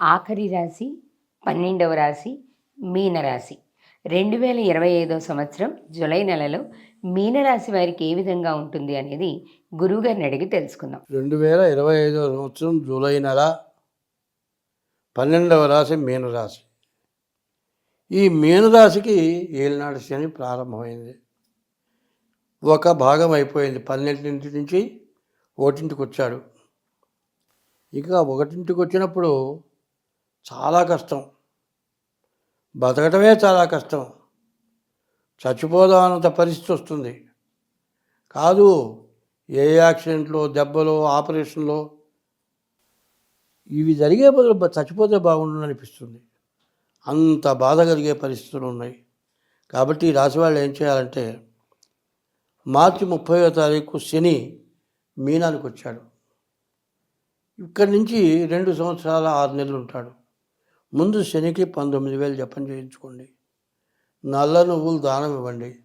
ఆఖరి రాశి పన్నెండవ రాశి మీనరాశి. రెండు వేల ఇరవై ఐదో సంవత్సరం జూలై నెలలో మీనరాశి వారికి ఏ విధంగా ఉంటుంది అనేది గురువుగారిని అడిగి తెలుసుకుందాం. రెండు వేల ఇరవై ఐదవ సంవత్సరం జూలై నెల పన్నెండవ రాశి మీనరాశి. ఈ మీనరాశికి ఏలినాడు శని ప్రారంభమైంది. ఒక భాగం అయిపోయింది. పన్నెండింటి నుంచి ఒకటింటికి వచ్చాడు. ఇక ఒకటింటికి వచ్చినప్పుడు చాలా కష్టం. బతకటమే చాలా కష్టం. చచ్చిపోదామన్నంత పరిస్థితి వస్తుంది. కాదు ఏ యాక్సిడెంట్లో దెబ్బలో ఆపరేషన్లో ఇవి జరిగే బదులు చచ్చిపోతే బాగుండు అనిపిస్తుంది. అంత బాధ కలిగే పరిస్థితులు ఉన్నాయి. కాబట్టి ఈ రాశి వాళ్ళు ఏం చేయాలంటే మార్చి ముప్పైవ తారీఖు శని మీనానికి వచ్చాడు. ఇక్కడి నుంచి రెండు సంవత్సరాల ఆరు నెలలు ఉంటాడు. ముందు శనికి పంతొమ్మిది వేలు జపం చేయించుకోండి. నల్ల నువ్వులు దానం ఇవ్వండి.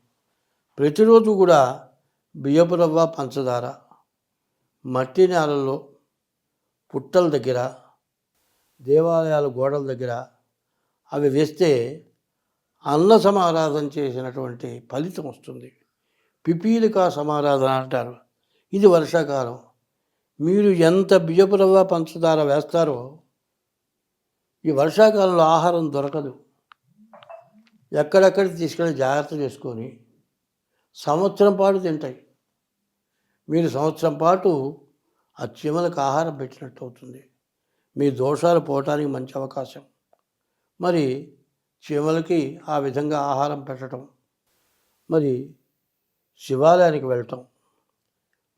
ప్రతిరోజు కూడా బియ్యపు రవ్వ పంచదార మట్టి నేలల్లో పుట్టల దగ్గర దేవాలయాల గోడల దగ్గర అవి వేస్తే అన్న సమారాధన చేసినటువంటి ఫలితం వస్తుంది. పిపీలిక సమారాధన అంటారు. ఇది వర్షాకాలం. మీరు ఎంత బియ్యపు రవ్వ పంచదార వేస్తారో ఈ వర్షాకాలంలో ఆహారం దొరకదు. ఎక్కడెక్కడ తీసుకెళ్ళి జాగ్రత్త చేసుకొని సంవత్సరం పాటు తింటాయి. మీరు సంవత్సరం పాటు ఆ చీమలకు ఆహారం పెట్టినట్టు అవుతుంది. మీ దోషాలు పోవటానికి మంచి అవకాశం. మరి చీమలకి ఆ విధంగా ఆహారం పెట్టడం మరి శివాలయానికి వెళ్ళటం.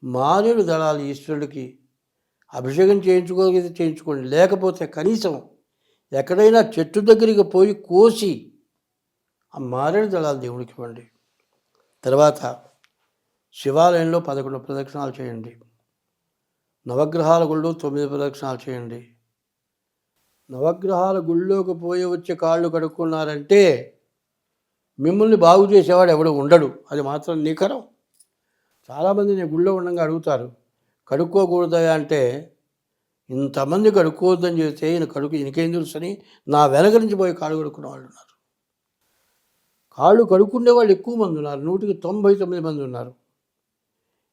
మారేడు దళాలు ఈశ్వరుడికి అభిషేకం చేయించుకోగలిగితే చేయించుకోండి. లేకపోతే కనీసం ఎక్కడైనా చెట్టు దగ్గరికి పోయి కోసి ఆ మారేడు దళాలు దేవుడికి ఇవ్వండి. తర్వాత శివాలయంలో పదకొండు ప్రదక్షిణాలు చేయండి. నవగ్రహాల గుళ్ళు తొమ్మిది ప్రదక్షిణాలు చేయండి. నవగ్రహాల గుళ్ళోకి పోయి వచ్చి కాళ్ళు కడుక్కున్నారంటే మిమ్మల్ని బాగు చేసేవాడు ఎవడు ఉండడు. అది మాత్రం నికరం. చాలామంది నేను గుళ్ళో ఉండగా అడుగుతారు కడుక్కోకూడదా అంటే ఇంతమంది కడుక్కోవద్దని చెబితే ఈయన కడుకు ఈయనకేం తెలుసని నా వెనక నుంచి పోయి కాళ్ళు కడుక్కునే వాళ్ళు ఉన్నారు. కాళ్ళు కడుక్కునే వాళ్ళు ఎక్కువ మంది ఉన్నారు. నూటికి తొంభై తొమ్మిది మంది ఉన్నారు.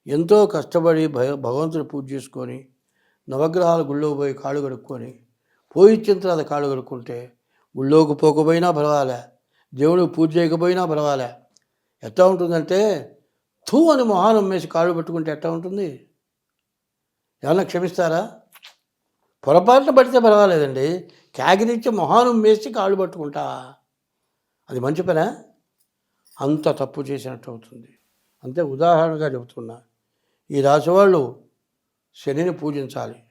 ఎంతో కష్టపడి భయ భగవంతుడు పూజ చేసుకొని నవగ్రహాల గుళ్ళో పోయి కాళ్ళు కడుక్కొని పోయిచ్చిన తర్వాత కాళ్ళు కడుక్కుంటే గుళ్ళోకి పోకపోయినా పర్వాలే దేవుడికి పూజ చేయకపోయినా పర్వాలే. ఎట్లా ఉంటుందంటే థూ అని మొహాన్ని అమ్మేసి కాళ్ళు పట్టుకుంటే ఎట్లా ఉంటుంది? ఏమన్నా క్షమిస్తారా? పొరపాటున పడితే పర్వాలేదండి. క్యాగిరిచ్చి మొహానం అమ్మేసి కాళ్ళు పట్టుకుంటా. అది మంచి పనా? అంత తప్పు చేసినట్టు అవుతుంది. అంతే ఉదాహరణగా చెబుతున్నా. ఈ రాసివాళ్ళు శనిని పూజించాలి.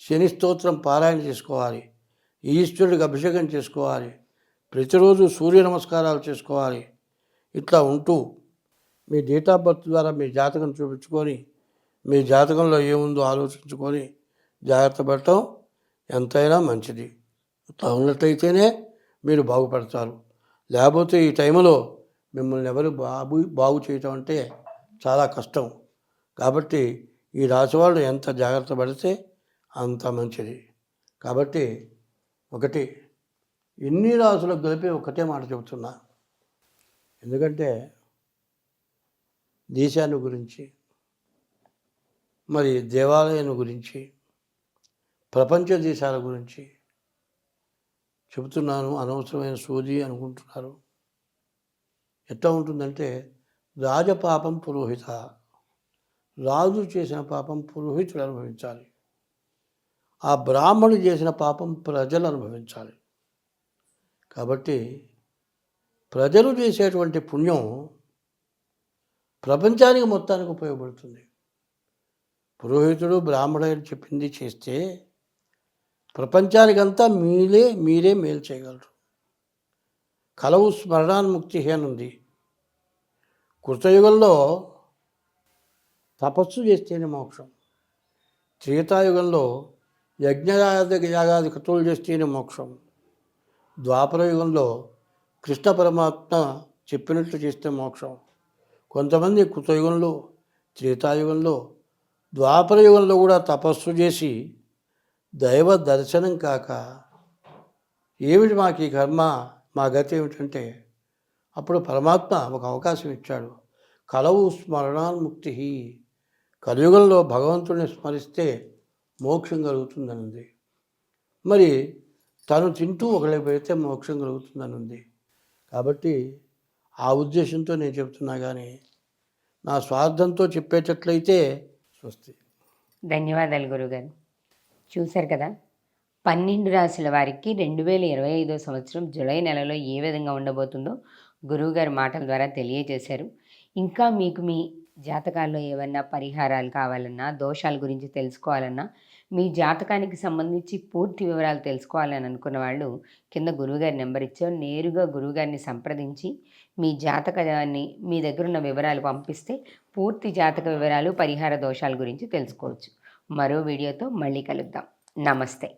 శని స్తోత్రం పారాయణ చేసుకోవాలి. ఈశ్వరుడికి అభిషేకం చేసుకోవాలి. ప్రతిరోజు సూర్య నమస్కారాలు చేసుకోవాలి. ఇట్లా ఉంటూ మీ డేట్ ఆఫ్ బర్త్ ద్వారా మీ జాతకం చూపించుకొని మీ జాతకంలో ఏముందో ఆలోచించుకొని జాగ్రత్త పడటం ఎంతైనా మంచిది. అట్లా మీరు బాగుపడతారు. లేకపోతే ఈ టైంలో మిమ్మల్ని ఎవరు బాగు బాగు చేయటం అంటే చాలా కష్టం. కాబట్టి ఈ రాశి వాళ్ళు ఎంత జాగ్రత్త పడితే అంత మంచిది. కాబట్టి ఒకటి ఎన్ని రాసులకు కలిపి ఒకటే మాట చెబుతున్నా. ఎందుకంటే దేశాన్ని గురించి మరి దేవాలయం గురించి ప్రపంచ దేశాల గురించి చెబుతున్నాను అనవసరమైన సోది అనుకుంటున్నారు. ఎట్లా ఉంటుందంటే రాజపాపం పురోహిత. రాజు చేసిన పాపం పురోహితుడు అనుభవించాలి. ఆ బ్రాహ్మణుడు చేసిన పాపం ప్రజలు అనుభవించాలి. కాబట్టి ప్రజలు చేసేటువంటి పుణ్యం ప్రపంచానికి మొత్తానికి ఉపయోగపడుతుంది. పురోహితుడు బ్రాహ్మణుడు చెప్పింది చేస్తే ప్రపంచానికంతా మీరే మీరే మేలు చేయగలరు. కలవు స్మరణాన్ముక్తి అని ఉంది కృతయుగంలో తపస్సు చేస్తేనే మోక్షం. త్రేతాయుగంలో యజ్ఞయాగ యాగాది కృతులు చేస్తేనే మోక్షం. ద్వాపర యుగంలో కృష్ణ పరమాత్మ చెప్పినట్లు చేస్తే మోక్షం. కొంతమంది కృతయుగంలో త్రేతాయుగంలో ద్వాపర యుగంలో కూడా తపస్సు చేసి దైవ దర్శనం కాక ఏమిటి మాకు ఈ కర్మ? మా గతి ఏమిటంటే అప్పుడు పరమాత్మ ఒక అవకాశం ఇచ్చాడు. కలవు స్మరణాన్ముక్తి. కలియుగంలో భగవంతుడిని స్మరిస్తే మోక్షం కలుగుతుందని ఉంది మరి తను తింటూ ఒకళ్ళకి పెడితే మోక్షం కలుగుతుందని ఉంది కాబట్టి ఆ ఉద్దేశంతో నేను చెప్తున్నా కానీ నా స్వార్థంతో చెప్పేటట్లయితే స్వస్తి. ధన్యవాదాలు గురుగారు. చూశారు కదా? పన్నెండు రాశుల వారికి రెండు వేల ఇరవై ఐదో సంవత్సరం జూలై నెలలో ఏ విధంగా ఉండబోతుందో గురువుగారి మాటల ద్వారా తెలియజేశారు. ఇంకా మీకు మీ జాతకాల్లో ఏమన్నా పరిహారాలు కావాలన్నా దోషాల గురించి తెలుసుకోవాలన్నా మీ జాతకానికి సంబంధించి పూర్తి వివరాలు తెలుసుకోవాలని అనుకున్న వాళ్ళు కింద గురువుగారి నెంబర్ ఇచ్చాం నేరుగా గురువుగారిని సంప్రదించి మీ జాతకాన్ని మీ దగ్గర ఉన్న వివరాలు పంపిస్తే పూర్తి జాతక వివరాలు పరిహార దోషాల గురించి తెలుసుకోవచ్చు. మరో వీడియోతో మళ్ళీ కలుద్దాం. నమస్తే.